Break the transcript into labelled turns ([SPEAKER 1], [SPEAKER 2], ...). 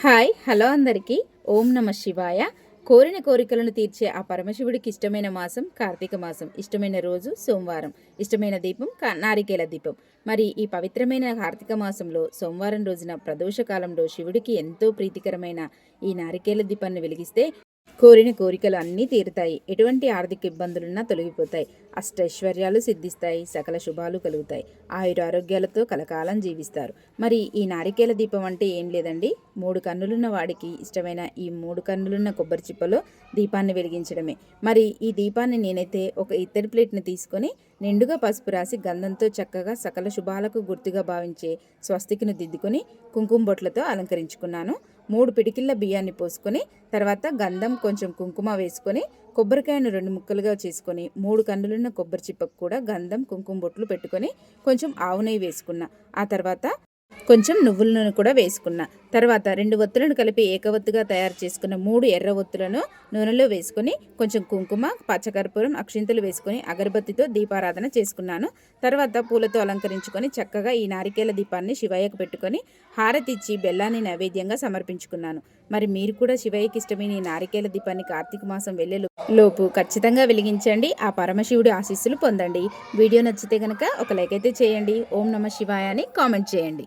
[SPEAKER 1] Hi hello అందరికీ. ఓం నమ శివాయ. కోరిన కోరికలను తీర్చే ఆ పరమశివుడికి ఇష్టమైన మాసం కార్తీక మాసం ఇష్టమైన రోజు సోమవారం ఇష్టమైన దీపం కా- నారికేల దీపం. మరి ఈ పవిత్రమైన కార్తీక మాసంలో సోమవారం రోజున ప్రదోష కాలంలో శివుడికి ఎంతో ప్రీతికరమైన ఈ నారికేల దీపాన్ని వెలిగిస్తే కోరిన కోరికలు అన్నీ తీరుతాయి. ఎటువంటి ఆర్థిక ఇబ్బందులున్నా తొలగిపోతాయి. అష్టైశ్వర్యాలు సిద్ధిస్తాయి. సకల శుభాలు కలుగుతాయి. ఆయురారోగ్యాలతో కలకాలం జీవిస్తారు. మరి ఈ నారికేల దీపం అంటే ఏం లేదండి? మూడు కన్నులున్న వాడికి ఇష్టమైన ఈ మూడు కన్నులున్న కొబ్బరి చిప్పలో దీపాన్ని వెలిగించడమే. మరి ఈ దీపాన్ని నేనైతే ఒక ఇత్తడి ప్లేట్ని తీసుకొని నిండుగా పసుపు రాసి గంధంతో చక్కగా సకల శుభాలకు గుర్తుగా భావించే స్వస్తికిను దిద్దుకొని కుంకుమ బొట్లతో అలంకరించుకున్నాను. మూడు పిడికిళ్ళ బియ్యాన్ని పోసుకొని తర్వాత గంధం కొంచెం కుంకుమ వేసుకొని కొబ్బరికాయను రెండు ముక్కలుగా చేసుకొని మూడు కన్నులున్న కొబ్బరి చిప్పకు కూడా గంధం కుంకుమ బొట్లు పెట్టుకొని కొంచెం ఆవు నెయ్యి వేసుకున్నా. ఆ తర్వాత కొంచెం నువ్వుల నూనె కూడా వేసుకున్నా. తర్వాత రెండు ఒత్తులను కలిపి ఏకవత్తుగా తయారు చేసుకున్న మూడు ఎర్ర ఒత్తులను నూనెలో వేసుకొని కొంచెం కుంకుమ పచ్చకర్పూరం అక్షింతలు వేసుకొని అగరబత్తితో దీపారాధన చేసుకున్నాను. తర్వాత పూలతో అలంకరించుకొని చక్కగా ఈ నారికేల దీపాన్ని శివయ్యకు పెట్టుకొని హారతిచ్చి బెల్లాన్ని నైవేద్యంగా సమర్పించుకున్నాను. మరి మీరు కూడా శివయ్యకి ఇష్టమైన ఈ నారికేల దీపాన్ని కార్తీక మాసం వెళ్ళే లోపు ఖచ్చితంగా వెలిగించండి. ఆ పరమశివుడి ఆశీస్సులు పొందండి. వీడియో నచ్చితే కనుక ఒక లైక్ అయితే చేయండి. ఓం నమ శివాయ అని కామెంట్ చేయండి.